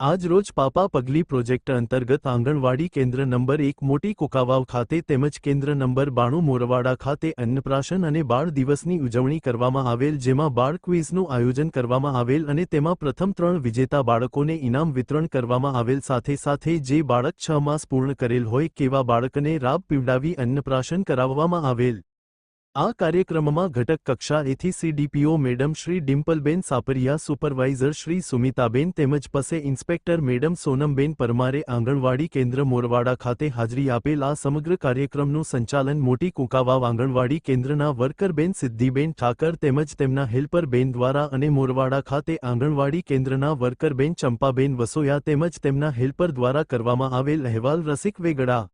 આજરોજ પાપા પગલી પ્રોજેક્ટ અંતર્ગત આંગણવાડી કેન્દ્ર નંબર એક મોટી કુકાવાવ ખાતે તેમજ કેન્દ્ર નંબર બાણું મોરવાડા ખાતે અન્નપ્રાશન અને બાળ દિવસની ઉજવણી કરવામાં આવેલ, જેમાં બાળ ક્વિઝનું આયોજન કરવામાં આવેલ અને તેમાં પ્રથમ ત્રણ વિજેતા બાળકોને ઇનામ વિતરણ કરવામાં આવેલ. સાથે સાથે જે બાળક છ માસ પૂર્ણ કરેલ હોય, કેવા બાળકને રાબ પીવડાવી અન્નપ્રાશન કરાવવામાં આવેલ? આ કાર્યક્રમમાં ઘટક કક્ષા એથી CDPO madam Shri Dimpleben Sapariya, supervisor Shri Sumitaben તેમજ પસે ઇન્સ્પેક્ટર મેડમ સોનમબેન પરમારે આંગણવાડી કેન્દ્ર મોરવાડા ખાતે હાજરી આપેલ આ સમગ્ર કાર્યક્રમનું સંચાલન મોટી કુંકાવાવ આંગણવાડી કેન્દ્રના વર્કરબેન સિદ્ધિબેન ઠાકર તેમજ તેમના હેલ્પરબેન દ્વારા અને મોરવાડા ખાતે આંગણવાડી કેન્દ્રના વર્કરબેન ચંપાબેન વસોયા તેમજ તેમના હેલ્પર દ્વારા કરવામાં આવેલ અહેવાલ રસિક વેગડા